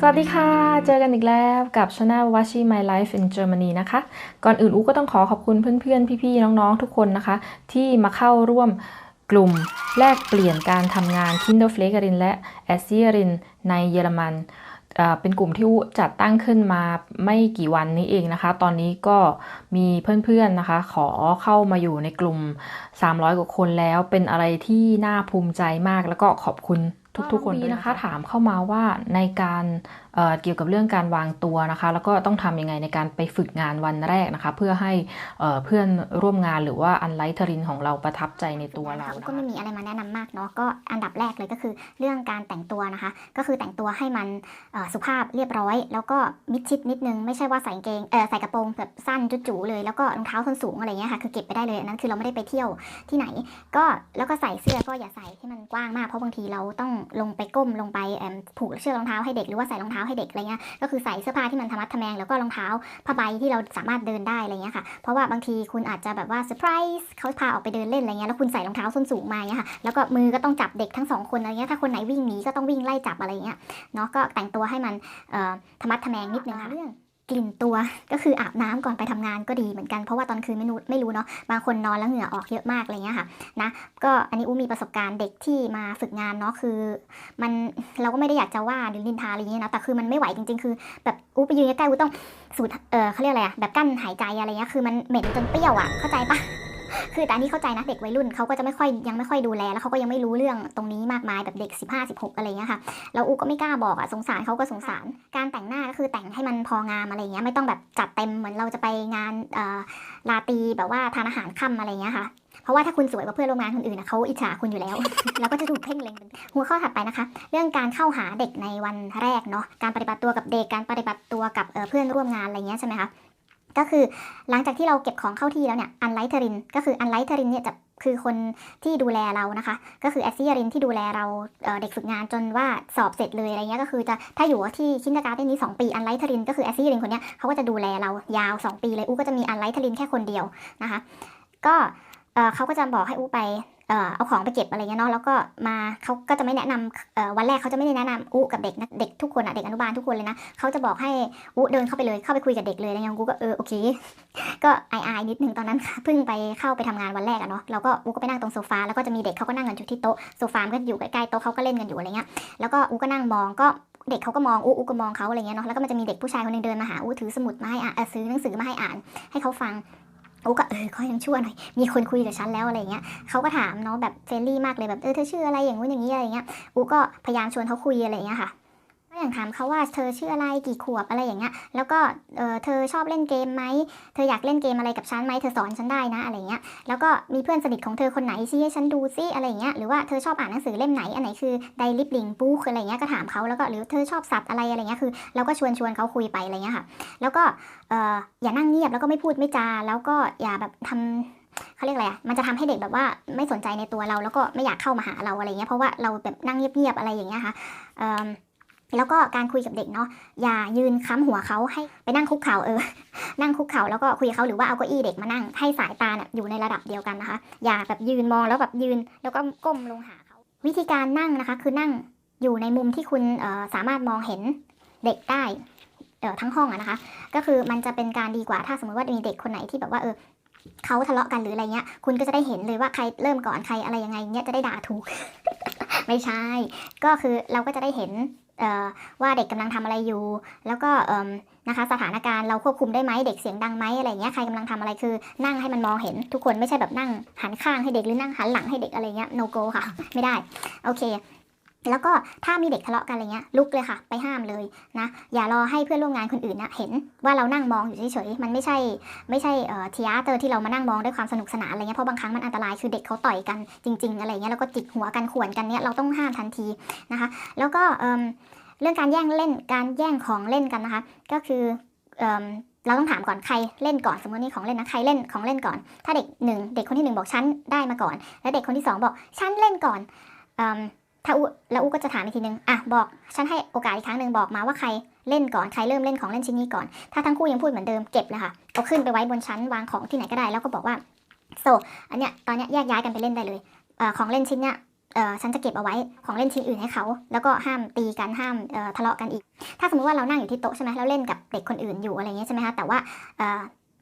สวัสดีค่ะ เจอกันอีกแล้วกับ Channel Washi My Life in Germany นะคะ ก่อนอื่นอูก็ต้องขอขอบคุณเพื่อนๆ พี่ๆ น้องๆ ทุกคนนะคะ ที่มาเข้าร่วมกลุ่มแลกเปลี่ยนการทำงาน Kinderflegerin และ a s s i e r i n ในเยอรมันเอ่อเป็นกลุ่มที่อูจัดตั้งขึ้นมาไม่กี่วันนี้เองนะคะ ตอนนี้ก็มีเพื่อนๆนะคะ ขอเข้ามาอยู่ในกลุ่ม 300 กว่าคนแล้ว เป็นอะไรที่น่าภูมิใจมากแล้วก็ขอบคุณ ทุกๆคนด้วยนะคะ ถามเข้ามาว่าในการ เกี่ยวกับเรื่องการวางตัวนะคะ แล้วก็ต้องทำยังไงในการไปฝึกงานวันแรกนะคะ เพื่อให้เอ่อเพื่อนร่วมงานหรือว่าอันไลท์ทรินของเราประทับใจในตัวเราก็นะคะไม่มีอะไรมาแนะนำมากเนาะก็อันดับแรกเลยก็คือเรื่องการแต่งตัวนะคะ ก็คือแต่งตัวให้มันสุภาพเรียบร้อย แล้วก็มิดชิดนิดนึงไม่ใช่ว่าใส่เกงเออใส่กระโปรงแบบสั้นจุ๋ๆเลยแล้วก็รองเท้าส้นสูงอะไรเงี้ยค่ะคือเก็บไปได้เลยอันนั้นคือเราไม่ได้ไปเที่ยวที่ไหน ก็แล้วก็ใส่เสื้อก็อย่าใส่ที่มันกว้างมากเพราะบางทีเราต้องลงไปก้มลงไปผูกเชือกรองเท้าให้เด็กหรือว่าใส่รองเท้าให้เด็กอะไรเงี้ยก็คือใส่เสื้อผ้าที่มันทะมัดทะแมงแล้วก็รองเท้าผ้าใบที่เราสามารถเดินได้อะไรเงี้ยค่ะเพราะว่าบางทีคุณอาจจะแบบว่าเซอร์ไพรส์เขาพาออกไปเดินเล่นอะไรเงี้ยแล้วคุณใส่รองเท้าส้นสูงมาเงี้ยค่ะแล้วก็มือก็ต้องจับเด็กทั้งสองคนอะไรเงี้ยถ้าคนไหนวิ่งหนีก็ต้องวิ่งไล่จับอะไรเงี้ยเนาะก็แต่งตัวให้มันธรรมัดทะแมงนิดนึงค่ะเรื่อง กลิ่นตัวก็คืออาบน้ำก่อนไปทำงานก็ดีเหมือนกันเพราะว่าตอนคืนไม่รู้ไม่รู้เนาะบางคนนอนแล้วเหงื่อออกเยอะมากอะไรเงี้ยค่ะนะก็อันนี้อู้มีประสบการณ์เด็กที่มาฝึกงานเนาะคือ มันเราก็ไม่ได้อยากจะว่าหรือนินทาอะไรเงี้ยนะแต่คือมันไม่ไหวจริง ๆ คือ แบบอู้ไปยืนใกล้อู้ต้องสูดเออเขาเรียกอะไรอะแบบกั้นหายใจอะไรเงี้ยคือมันเหม็นจนเปรี้ยวอะเข้าใจปะ คือแต่อันนี้เข้าใจนะเด็กวัยรุ่นเขาก็จะไม่ค่อยยังไม่ค่อยดูแลแล้วเขาก็ยังไม่รู้เรื่องตรงนี้มากมายแบบเด็ก 15 16 อะไรเงี้ยค่ะแล้วอูก็ไม่กล้าบอกอะสงสารเขาก็สงสาร การแต่งหน้าก็คือแต่งให้มันพองามอะไรเงี้ยไม่ต้องแบบจัดเต็มเหมือนเราจะไปงานลาตรีแบบว่าทานอาหารค่ำอะไรเงี้ยค่ะเพราะว่าถ้าคุณสวยกว่าเพื่อนร่วมงานคนอื่นนะเขาอิจฉาคุณอยู่แล้ว แล้วก็จะถูกเพ่งเล็งหัวข้อถัดไปนะคะ เรื่องการเข้าหาเด็กในวันแรกเนาะการปฏิบัติตัวกับเด็กการปฏิบัติตัวกับเพื่อนร่วมงานอะไรเงี้ยใช่ไหมคะ ก็คือหลังจากที่เราเก็บของเข้าที่แล้วเนี่ยอันไลท์เทรินก็คืออันไลท์เทรินเนี่ยจะคือคนที่ดูแลเรานะคะ ก็คือแอสซิรินที่ดูแลเราเเด็กฝึกงานจนว่าสอบเสร็จเลยอะไรเงี้ยก็คือจะถ้าอยู่ที่คินดาการ์เด้นนี้ 2 ปีอันไลท์รินก็คือแอสซิรินคนเนี้ยเขาก็จะดูแลเรายาว 2 ปีเลยอู้ก็จะมีอันไลท์รินแค่คนเดียวนะคะ ก็เเขาก็จะบอกให้อู้ไป เอาของไปเก็บอะไรเงี้ยเนาะแล้วก็มาเขาก็จะไม่แนะนำวันแรกเขาจะไม่ได้แนะนำอู้กับเด็กนะเด็กทุกคนอะเด็กอนุบาลทุกคนเลยนะเขาจะบอกให้อู้เดินเข้าไปเลยเข้าไปคุยกับเด็กเลยอะไรเงี้ยกูก็เออโอเค ก็อายๆนิดนึงตอนนั้นเพิ่งไปเข้าไปทำงานวันแรกอะเนาะเราก็อู้ก็ไปนั่งตรงโซฟาแล้วก็จะมีเด็กเขาก็นั่งกันอยู่ที่โต๊ะโซฟามันก็อยู่ใกล้ๆโต๊ะเขาก็เล่นกันอยู่อะไรเงี้ยแล้วก็อู้ก็นั่งมองก็เด็กเขาก็มองอู้อู้ก็มองเขาอะไรเงี้ยเนาะแล้วก็มันจะมีเด็กผู้ชายคนหนึงเดินมาหาอู้ถือสมุดมาให้อ่านซื้อหนังสือมาให้อ่าน ให้เขาฟัง อู้ก็เออเขอยังชั่วหน่อย มีคนคุยกับฉันแล้วอะไรเงี้ยเขาก็ถามเนาะแบบเฟรนลี่มากเลยแบบเออเธอชื่ออะไรอย่างงู้นอย่างนี้อะไรเงี้ยอูก็พยายามชวนเขาคุยอะไรเงี้ยค่ะ อย่างถามเขาว่าเธอชื่ออะไรกี่ขวบอะไรอย่างเงี้ย แล้วก็เออเธอชอบเล่นเกมไหม เธออยากเล่นเกมอะไรกับฉันไหมเธอสอนฉันได้นะอะไรเงี้ย แล้วก็มีเพื่อนสนิทของเธอคนไหนชี้ให้ฉันดูซิอะไรเงี้ย หรือว่าเธอชอบอ่านหนังสือเล่มไหน อันไหนคือไดลิบลิงบุ๊กอะไรเงี้ย ก็ถามเขาแล้วก็หรือเธอชอบสัตว์อะไรอะไรเงี้ย คือเราก็ชวนชวนเขาคุยไปอะไรเงี้ยค่ะ แล้วก็เอออย่านั่งเงียบแล้วก็ไม่พูดไม่จา แล้วก็อย่าแบบทำเขาเรียกอะไรอะ มันจะทำให้เด็กแบบว่าไม่สนใจในตัวเราแล้วก็ไม่อยากเข้ามาหาเราอะไรเงี้ย เพราะว่าเราแบบนั่งเงียบๆอะไรอย่างเงี้ยค่ะเอิ่ม แล้วก็การคุยกับเด็กเนาะอย่ายืนค้ำหัวเขาให้ไปนั่งคุกเข่าเออ นั่งคุกเข่าแล้วก็คุยกับเขาหรือว่าเอาเก้าอี้เด็กมานั่งให้สายตาเนี่ยอยู่ในระดับเดียวกันนะคะ อย่าแบบยืนมองแล้วแบบยืนแล้วก็ก้มลงหาเขาวิธีการนั่งนะคะคือนั่งอยู่ในมุมที่คุณสามารถมองเห็นเด็กได้ทั้งห้องอะนะคะ ก็คือมันจะเป็นการดีกว่าถ้าสมมติว่ามีเด็กคนไหนที่แบบว่าเออเขาทะเลาะกันหรืออะไรเงี้ย คุณก็จะได้เห็นเลยว่าใครเริ่มก่อนใครอะไรยังไงเงี้ยจะได้ด่าถูก ไม่ใช่ ก็คือเราก็จะได้เห็น ว่าเด็กกำลังทำอะไรอยู่ แล้วก็นะคะสถานการณ์เราควบคุมได้ไหมเด็กเสียงดังไหมอะไรเงี้ยใครกำลังทำอะไรคือนั่งให้มันมองเห็นทุกคนไม่ใช่แบบนั่งหันข้างให้เด็กหรือนั่งหันหลังให้เด็กอะไรเงี้ย no go ค่ะ ไม่ได้ โอเค แล้วก็ถ้ามีเด็กทะเลาะกันอะไรเงี้ยลุกเลยค่ะ ไปห้ามเลยนะอย่ารอให้เพื่อนร่วมงานคนอื่นนะเห็นว่าเรานั่งมองอยู่เฉยๆมันไม่ใช่ไม่ใช่เอ่อทีอาเตอร์ที่เรามานั่งมองด้วยความสนุกสนานอะไรเงี้ยเพราะบางครั้งมันอันตรายคือเด็กเขาต่อยกันจริง ๆ อะไรเงี้ยแล้วก็จิกหัวกันข่วนกันเนี้ยเราต้องห้ามทันทีนะคะ แล้วก็เอิ่มเรื่องการแย่งเล่นการแย่งของเล่นกันนะคะ ก็คือเอิ่มเราต้องถามก่อนใครเล่นก่อนสมมตินี่ของเล่นนะใครเล่นของเล่นก่อน ถ้าเด็กหนึ่งเด็กคนที่หนึ่งบอกฉันได้มาก่อน แล้วเด็กคนที่สองบอกฉันเล่นก่อนอ ถ้าอุแล้วอุก็จะถามอีกทีนึงอะบอกฉันให้โอกาสอีกครั้งหนึ่งบอกมาว่าใครเล่นก่อนใครเริ่มเล่นของเล่นชิ้นนี้ก่อน ถ้าทั้งคู่ยังพูดเหมือนเดิมเก็บเลยค่ะเอาขึ้นไปไว้บนชั้นวางของที่ไหนก็ได้แล้วก็บอกว่าโซอันเนี้ยตอนเนี้ยแยกย้ายกันไปเล่นได้เลยเอ่อของเล่นชิ้นเนี้ยเออฉันจะเก็บเอาไว้ของเล่นชิ้นอื่นให้เขา แล้วก็ห้ามตีกันห้ามเอ่อทะเลาะกันอีก ถ้าสมมติว่าเรานั่งอยู่ที่โต๊ะใช่ไหมแล้วเล่นกับเด็กคนอื่นอยู่อะไรเงี้ยใช่ไหมคะแต่ว่าเอ่อ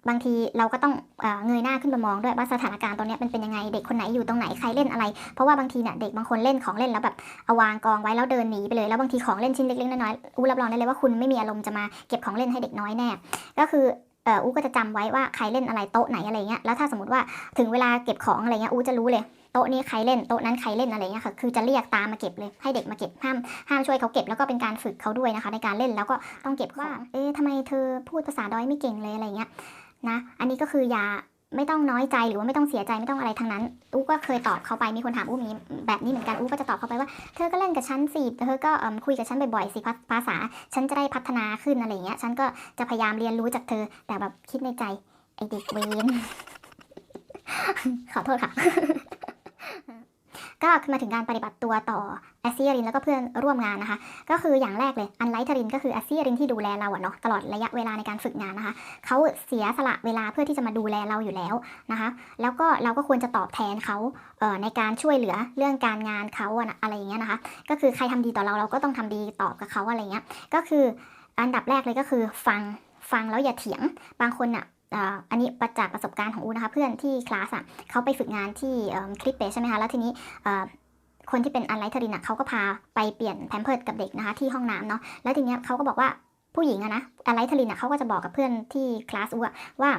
บางทีเราก็ต้องเอเงยหน้าขึ้นมามองด้วยว่าสถานการณ์ตอนนี้มันเป็นยังไงเด็กคนไหนอยู่ตรงไหนใครเล่นอะไร เพราะว่าบางทีเนี่ยเด็กบางคนเล่นของเล่นแล้วแบบเอาวางกองไว้แล้วเดินหนีไปเลยแล้วบางทีของเล่นชิ้นเล็กๆน้อยๆอู้รับรองได้เลยว่าคุณไม่มีอารมณ์จะมาเก็บของเล่นให้เด็กน้อยแน่ก็คือเอออู้ก็จะจำไว้ว่าใครเล่นอะไรโต๊ะไหนอะไรเงี้ยแล้วถ้าสมมติว่าถึงเวลาเก็บของอะไรเงี้ยอู้จะรู้เลยโต๊ะนี้ใครเล่นโต๊ะนั้นใครเล่นอะไรเงี้ยค่ะคือจะเรียกตามมาเก็บเลยให้เด็กมาเก็บห้ามห้ามช่วยเขาเก็บแล้วก็เป็นการฝึกเขาด้วยนะคะ ในการเล่นแล้วก็ต้องเก็บว่าเอ๊ะทำไมเธอพูดภาษาดอยไม่เก่งเลยอะไรเงี้ย นะ อันนี้ก็คืออย่าไม่ต้องน้อยใจหรือว่าไม่ต้องเสียใจไม่ต้องอะไรทั้งนั้นอู้ก็เคยตอบเขาไปมีคนถามอู้มีแบบนี้เหมือนกันอู้ก็จะตอบเขาไปว่า เธอก็เล่นกับฉันสิเธอก็คุยกับฉันบ่อยๆสิภาภาษา ฉันจะได้พัฒนาขึ้นอะไรเงี้ยฉันก็จะพยายามเรียนรู้จากเธอ แต่แบบคิดในใจไอเด็กเวนขอโทษค่ะ ก็คือมาถึงการปฏิบัติตัวต่อแอสซิรินแล้วก็เพื่อนร่วมงานนะคะ ก็คืออย่างแรกเลยอันไลทรินก็คือแอสซิรินที่ดูแลเราอะเนาะตลอดระยะเวลาในการฝึกงานนะคะเขาเสียสละเวลาเพื่อที่จะมาดูแลเราอยู่แล้วนะคะ แล้วก็เราก็ควรจะตอบแทนเขาเอ่อในการช่วยเหลือเรื่องการงานเขาอะอะไรอย่างเงี้ยนะคะ ก็คือใครทำดีต่อเราเราก็ต้องทำดีตอบกับเขาอะไรเงี้ยก็คืออันดับแรกเลยก็คือฟังฟังแล้วอย่าเถียงบางคนอะ อันนี้ประจากประสบการณ์ของอูนะคะเพื่อนที่คลาสอะเขาไปฝึกงานที่คลิปเปใช่ไหมคะแล้วทีนี้คนที่เป็นอันไลทรินอะเขาก็พาไปเปลี่ยนแพมเพิร์ดกับเด็กนะคะที่ห้องน้ำเนาะแล้วทีเนี้ยเขาก็บอกว่าผู้หญิงอะนะอันไลทรินอะเขาก็จะบอกกับเพื่อนที่คลาสอูอะว่า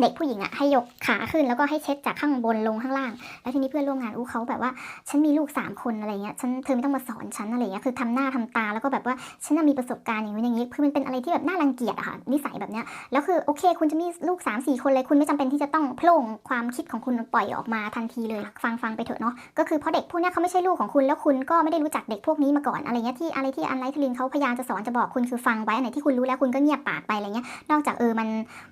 เด็กผู้หญิงอะให้ยกขาขึ้นแล้วก็ให้เช็ดจากข้างบนลงข้างล่าง แล้วทีนี้เพื่อนร่วมงานอู้เขาแบบว่าฉันมีลูกสามคนอะไรเงี้ยฉันเธอไม่ต้องมาสอนฉันอะไรเงี้ยคือทำหน้าทำตาแล้วก็แบบว่าฉันน่ะมีประสบการณ์อย่างนี้อย่างนี้คือมันเป็นอะไรที่แบบน่ารังเกียจอะค่ะนิสัยแบบเนี้ยแล้วคือโอเค คุณจะมีลูก3ามสี่คนเลยคุณไม่จำเป็นที่จะต้องโผล่ความคิดของคุณปล่อยออกมาทันทีเลยฟังฟังไปเถอะเนาะก็คือเพราะเด็กพวกนี้เขาไม่ใช่ลูกของคุณแล้วคุณก็ไม่ได้รู้จักเด็กพวกนี้มาก่อนอะไรเงี้ยที่อะไรที่อันไลท์ทลินเขาพยายามจะสอนจะบอกคุณคือฟังไว้อันไหนที่คุณรู้แล้วคุณก็เงียบปากไปอะไรเงี้ยนอกจากเออมัน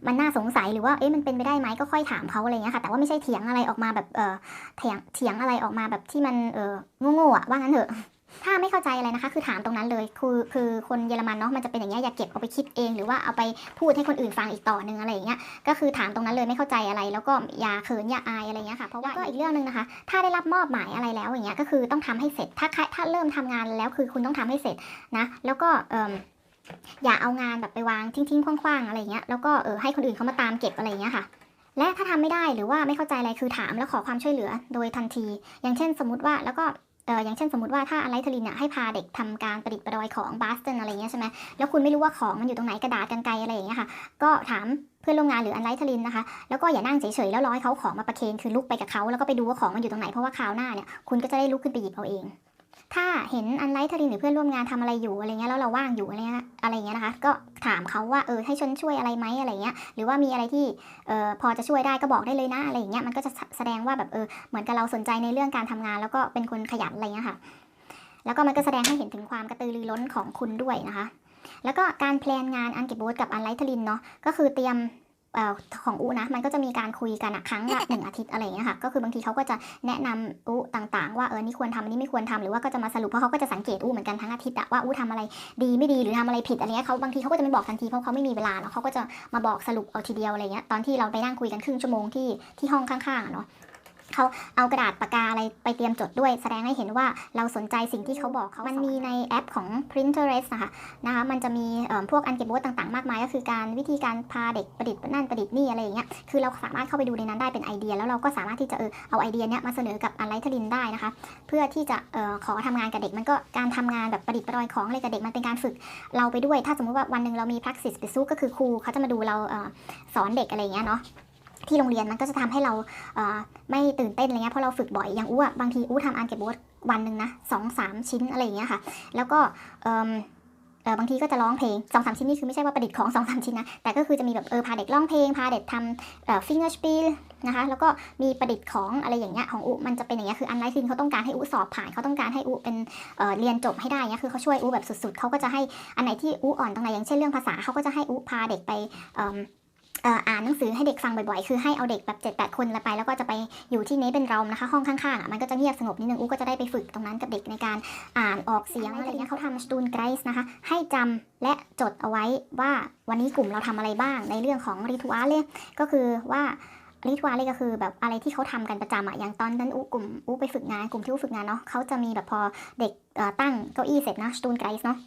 มันน่าสงสัยหรือว่าเอ๊ะมันเป็นไปได้ไหมก็ค่อยถามเขาอะไรเงี้ยค่ะ แต่ว่าไม่ใช่เถียงอะไรออกมาแบบเออเถียงเถียงอะไรออกมาแบบที่มันเออโง่ๆอะว่างั้นเถอะถ้าไม่เข้าใจอะไรนะคะ คือถามตรงนั้นเลย คือคือคนเยอรมันเนาะมันจะเป็นอย่างเงี้ยอย่าเก็บเอาไปคิดเอง หรือว่าเอาไปพูดให้คนอื่นฟังอีกต่อหนึ่งอะไรอย่างเงี้ยก็คือถามตรงนั้นเลยไม่เข้าใจอะไร แล้วก็อย่าเขินอย่าอายอะไรเงี้ยค่ะเพราะว่าก็อีกเรื่องหนึ่งนะคะ ถ้าได้รับมอบหมายอะไรแล้วอย่างเงี้ยก็คือต้องทำให้เสร็จถ้าใครถ้าเริ่มทำงานแล้วคือคุณต้องทำให้เสร็จนะ แล้วก็เออ อย่าเอางานแบบไปวางทิ้งๆคว้างๆอะไรเงี้ยแล้วก็เออให้คนอื่นเขามาตามเก็บอะไรเงี้ยค่ะ และถ้าทำไม่ได้หรือว่าไม่เข้าใจอะไรคือถามแล้วขอความช่วยเหลือโดยทันที อย่างเช่นสมมติว่าแล้วก็เอออย่างเช่นสมมติว่าถ้าอะไรทลินเนี่ยให้พาเด็กทำการประดิษฐ์ประดอยของบาสตันอะไรเงี้ยใช่ไหมแล้วคุณไม่รู้ว่าของมันอยู่ตรงไหนกระดาษกันไกรอะไรอย่างเงี้ยค่ะ ก็ถามเพื่อนร่วมงานหรืออันไลทลินนะคะ แล้วก็อย่านั่งเฉยๆแล้วร้อให้เขาของมาประเคนคือลุกไปกับเขาแล้วก็ไปดูว่าของมันอยู่ตรงไหนเพราะว่าคราวหน้าเนี่ยคุณก็จะได้ลุกขึ้นไปหยิบเอาเอง ถ้าเห็นอันไลท์ทรินหรือเพื่อนร่วมงานทำอะไรอยู่อะไรเงี้ยแล้วเราว่างอยู่อะไรเงี้ยอะไรเงี้ยนะคะ ก็ถามเขาว่าเออให้ฉันช่วยอะไรไหมอะไรเงี้ยหรือว่ามีอะไรที่เออพอจะช่วยได้ก็บอกได้เลยนะอะไรเงี้ยมันก็จะแสดงว่าแบบเออเหมือนกับเราสนใจในเรื่องการทำงาน แล้วก็เป็นคนขยันอะไรเงี้ยค่ะ แล้วก็มันก็แสดงให้เห็นถึงความกระตือรือร้นของคุณด้วยนะคะ แล้วก็การแพลนงานอันเก็บบูธกับอันไลท์ทรินเนาะก็คือเตรียม ของอูนะมันก็จะมีการคุยกันอะครั้งละหนึ่งอาทิตย์อะไรอย่างเงี้ยค่ะก็คือบางทีเขาก็จะแนะนำอูต่างๆ ว่าเออนี่ควรทำอันนี้ไม่ควรทำหรือว่าก็จะมาสรุปเพราะเขาก็จะสังเกตอูเหมือนกันทั้งอาทิตย์อะว่าอูทำอะไรดีไม่ดีหรือทำอะไรผิดอะไรเงี้ยเขาบางทีเขาก็จะไม่บอกทันทีเพราะเขาไม่มีเวลาเนาะเขาก็จะมาบอกสรุปเอาทีเดียวอะไรเงี้ยตอนที่เราไปนั่งคุยกันครึ่งชั่วโมงที่ที่ห้องข้างๆอะเนาะ เขาเอากระดาษปากกาอะไรไปเตรียมจดด้วย แสดงให้เห็นว่าเราสนใจสิ่งที่เขาบอกเขามันมีในแอปของ Pinterest นะคะนะคะมันจะมีเอ่อพวกอันเก็บโบสต่างๆ มากมาย ก็คือการวิธีการพาเด็กประดิษฐ์นั่นประดิษฐ์นี่อะไรอย่างเงี้ยคือเราสามารถเข้าไปดูในนั้นได้เป็นไอเดีย แล้วเราก็สามารถที่จะเออเอาไอเดียเนี้ยมาเสนอกับอันไลทลินได้นะคะ เพื่อที่จะเอ่อขอทำงานกับเด็กมันก็การทำงานแบบประดิษฐ์ประดอยของอะไรกับเด็กมันเป็นการฝึกเราไปด้วย ถ้าสมมติว่าวันหนึ่งเรามี practice ไปสู้ก็คือครูเขาจะมาดูเราเอ่อสอนเด็กอะไรอย่างเงี้ยเนาะ ที่โรงเรียนมันก็จะทำให้เราเไม่ตื่นเต้นอะไรเงี้ยเพราะเราฝึกบ่อยอย่างอู้บางทีอู้ทำอันเก็บโบสวันหนึ่งนะสองสามชิ้นอะไรอย่างเงี้ยค่ะ แล้วก็เออบางทีก็จะร้องเพลงสองสามชิ้นนี่คือไม่ใช่ว่าประดิษฐ์ของสองสามชิ้นนะแต่ก็คือจะมีแบบเออพาเด็กร้องเพลงพาเด็กทำเอ่อฟิงเกอร์สปีลนะคะแล้วก็มีประดิษฐ์ของอะไรอย่างเงี้ยของอุมันจะเป็นอย่างเงี้ยคืออันไลท์คือเขาต้องการให้อุสอบผ่านเขาต้องการให้อุเป็นเอ่อเรียนจบให้ได้เงี้ยคือเขาช่วยอุแบบสุดๆเขาก็จะให้อันไหนที่อุอ่อนตรงไหนอย่างเช่นเรื่องภาษาเขาก็จะให้อุพาเด็กไปเอ่านหนังสือให้เด็กฟังบ่อยๆ คือให้เอาเด็กแบบ7จ็ดแปดคนละไป แล้วก็จะไปอยู่ที่เนี้เป็นเรานะคะ ห้องข้างๆมันก็จะเงียบสงบนิดนึงอู้ก็จะได้ไปฝึกตรงนั้นกับเด็กในการอ่านออกเสียงอะไรเงี้ยเขาทำสตูนไกรส์นะคะ ให้จำและจดเอาไว้ว่าวันนี้กลุ่มเราทำอะไรบ้างในเรื่องของริทูอาเลยก็คือว่าริทวาเลยก็คือแบบอะไรที่เขาทำกันประจำอะอย่างตอนนั้นอูกลุ่มอูไปฝึกงานกลุ่มที่อูฝึกงานเนาะเขาจะมีแบบพอเด็กตั้งเก้าอี้เสร็จนะสตูนไกส์เนาะ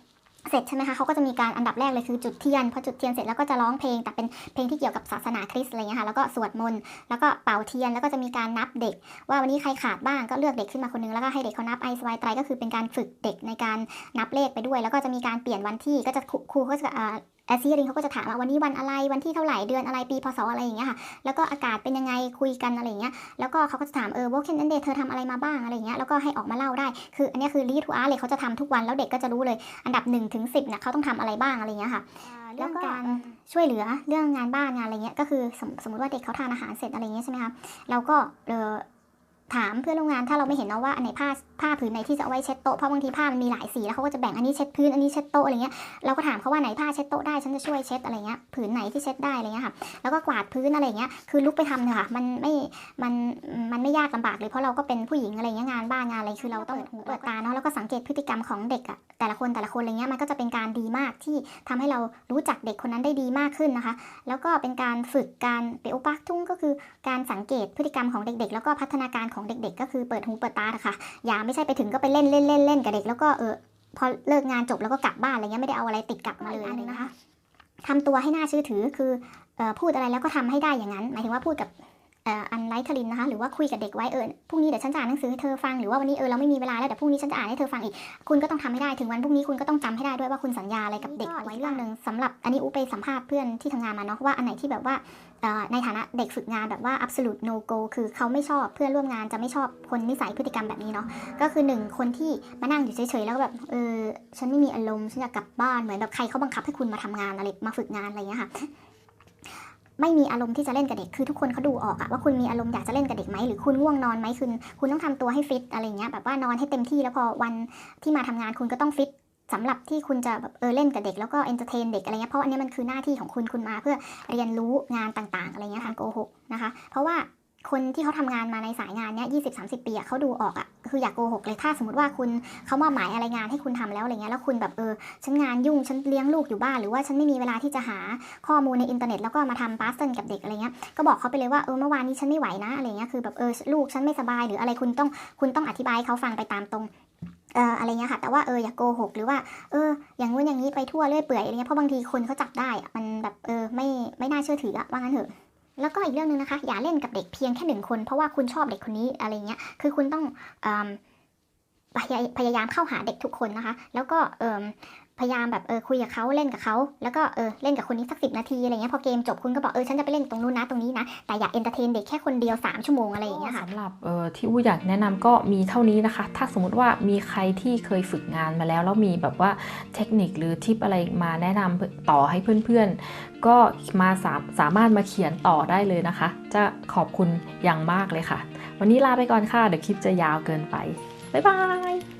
เสร็จใช่ไหมคะเขาก็จะมีการอันดับแรกเลยคือจุดเทียนพอจุดเทียนเสร็จแล้วก็จะร้องเพลงแต่เป็นเพลงที่เกี่ยวกับศาสนาคริสต์อะไรเงี้ยค่ะแล้วก็สวดมนต์แล้วก็เป่าเทียนแล้วก็จะมีการนับเด็ก ว่าวันนี้ใครขาดบ้างก็เลือกเด็กขึ้นมาคนนึงแล้วก็ให้เด็กเขานับไอสไวไตรก็คือเป็นการฝึกเด็กในการนับเลขไปด้วย แล้วก็จะมีการเปลี่ยนวันที่ก็จะครูคูเขาจะอ่า แอสซีริงเขาก็จะถามว่าวันนี้วันอะไรวันที่เท่าไหร่เดือนอะไรปีพศอะไรอย่างเงี้ยค่ะแล้วก็อากาศเป็นยังไงคุยกันอะไรอย่างเงี้ยแล้วก็เขาก็จะถามเออ working and day เธอทำอะไรมาบ้างอะไรอย่างเงี้ยแล้วก็ให้ออกมาเล่าได้ คืออันเนี้ยคือ lead to art เลยเขาจะทำทุกวันแล้วเด็กก็จะรู้เลยอันดับ1นถึงสิเนี่ยเขาต้องทำอะไรบ้างอะไรอย่างเงี้ยค่ะเรื่องการช่วยเหลือเรื่องงานบ้านงานอะไรเงี้ยก็คือสมสมมติว่าเด็กเขาทานอาหารเสร็จอะไรเงี้ยใช่ไหมคะเราก็เออ ถามเพื่อนร่วมงานถ้าเราไม่เห็นเนาะว่าอันไหนผ้าผ้าผืนไหนที่จะเอาไว้เช็ดโต๊ะเพราะบางทีผ้ามันมีหลายสีแล้วเขาก็จะแบ่งอันนี้เช็ดพื้นอันนี้เช็ดโต๊ะอะไรเงี้ยเราก็ถามเขาว่าไหนผ้าเช็ดโต๊ะได้ฉันจะช่วยเช็ดอะไรเงี้ยผืนไหนที่เช็ดได้อะไรเงี้ยค่ะแล้วก็กวาดพื้นอะไรเงี้ยคือลุกไปทำเนี่ยค่ะมันไม่มันมันไม่ยากลำบากเลยเพราะเราก็เป็นผู้หญิงอะไรเงี้ยงานบ้านงานอะไรคือเราต้องเปิดหูเปิดตาเนาะแล้วก็สังเกตพฤติกรรมของเด็กอะแต่ละคนแต่ละคนอะไรเงี้ยมันก็จะเป็นการดีมากที่ทำให้เรารู้จักเด็กคนนั้นได้ดีมากขึ้นนะคะ แล้วก็เป็นการฝึกการเปโอปักทุ่งก็คือการสังเกตพฤติกรรมของเด็ก ๆ แล้วก็พัฒนาการของเด็ก ๆ ก็คือเปิดหูเปิดตาค่ะ อย่าไม่ใช่ไปถึงก็ไปเล่นเล่นเล่นเล่นกับเด็กแล้วก็เออพอเลิกงานจบแล้วก็กลับบ้านอะไรเงี้ยไม่ได้เอาอะไรติดกลับมาเลยนะคะทำตัวให้น่าเชื่อถือคือออพูดอะไรแล้วก็ทำให้ได้อย่างนั้น หมายถึงว่าพูดกับ อันไลท์คลินนะคะหรือว่าคุยกับเด็กไว้เออพรุ่งนี้เดี๋ยวฉันจะอ่านหนังสือให้เธอฟังหรือว่าวันนี้เออเราไม่มีเวลาแล้วเดี๋ยวพรุ่งนี้ฉันจะอ่านให้เธอฟังอีก คุณก็ต้องทำให้ได้ถึงวันพรุ่งนี้คุณก็ต้องจำให้ได้ด้วยว่าคุณสัญญาอะไรกับเด็กไว้เรื่องหนึ่งสำหรับอันนี้อูไปสัมภาษณ์เพื่อนที่ทำงานมาเนาะว่าอันไหนที่แบบว่าในฐานะเด็กฝึกงานแบบว่า absolute no go คือเขาไม่ชอบเพื่อนร่วมงานจะไม่ชอบคนนิสัยพฤติกรรมแบบนี้เนาะก็คือหนึ่งคนที่มานั่งอยู่เฉยๆแล้วก็แบบเออฉันไม่มีอารมณ์ฉันอยากกลับบ้านเหมือนแบบใครเขาบังคับให้คุณมาทำงานอะไรมาฝึกงานอะไรอย่างเงี้ยค่ะ ไม่มีอารมณ์ที่จะเล่นกับเด็กคือทุกคนเขาดูออกอะว่าคุณมีอารมณ์อยากจะเล่นกับเด็กไหมหรือคุณง่วงนอนไหมคุณคุณต้องทำตัวให้ฟิตอะไรเงี้ยแบบว่านอนให้เต็มที่แล้วพอวันที่มาทำงานคุณก็ต้องฟิตสำหรับที่คุณจะแบบเออเล่นกับเด็กแล้วก็เอนเตอร์เทนเด็กอะไรเงี้ยเพราะอันนี้มันคือหน้าที่ของคุณคุณมาเพื่อเรียนรู้งานต่างๆ อะไรเงี้ยค่ะโกหกนะคะ เพราะว่าคนที่เขาทำงานมาในสายงานเนี้ยยี่สิบสามสิบปีอะเขาดูออกอะ คืออยากโกหกเลยถ้าสมมติว่าคุณเขามอบหมายอะไรงานให้คุณทำแล้วอะไรเงี้ยแล้วคุณแบบเออฉันงานยุ่งฉันเลี้ยงลูกอยู่บ้านหรือว่าฉันไม่มีเวลาที่จะหาข้อมูลในอินเทอร์เน็ตแล้วก็มาทำพาสเซนกับเด็กอะไรเงี้ยก็บอกเขาไปเลยว่าเออเมื่อวานนี้ฉันไม่ไหวนะอะไรเงี้ยคือแบบเออลูกฉันไม่สบายหรืออะไรคุณต้องคุณต้องอธิบายเขาฟังไปตามตรงเอ่ออะไรเงี้ยค่ะแต่ว่าเอออย่าโกหกหรือว่าเอออย่างงู้นอย่างนี้ไปทั่วเรื่อยเปื่อยอะไรเงี้ยเพราะบางทีคนเขาจับได้มันแบบเออไม่ไม่น่าเชื่อถืออะว่างั้นเถอะ แล้วก็อีกเรื่องหนึงนะคะ อย่าเล่นกับเด็กเพียงแค่หนึ่งคน เพราะว่าคุณชอบเด็กคนนี้อะไรเงี้ย คือคุณต้องอพยายามเข้าหาเด็กทุกคนนะคะ แล้วก็ พยายามแบบเออคุยกับเขาเล่นกับเขาแล้วก็เออเล่นกับคนนี้สักสินาทีอะไรเงี้ยพอเกมจบคุณก็บอกเออฉันจะไปเล่นตรงนู้นนะตรงนี้นะแต่อย่าเอนเตอร์เทนเด็กแค่คนเดียวสามชั่วโมงอะไรอย่างเงี้ยค่ะสำหรับเอ่อที่อู้อยากแนะนำก็มีเท่านี้นะคะ ถ้าสมมติว่ามีใครที่เคยฝึกงานมาแล้ว แล้วมีแบบว่าเทคนิคหรือทิปอะไรมาแนะนำต่อให้เพื่อนๆ ก็มาสาสามารถมาเขียนต่อได้เลยนะคะ จะขอบคุณอย่างมากเลยค่ะ วันนี้ลาไปก่อนค่ะเดี๋ยวคลิปจะยาวเกินไปบ๊ายบาย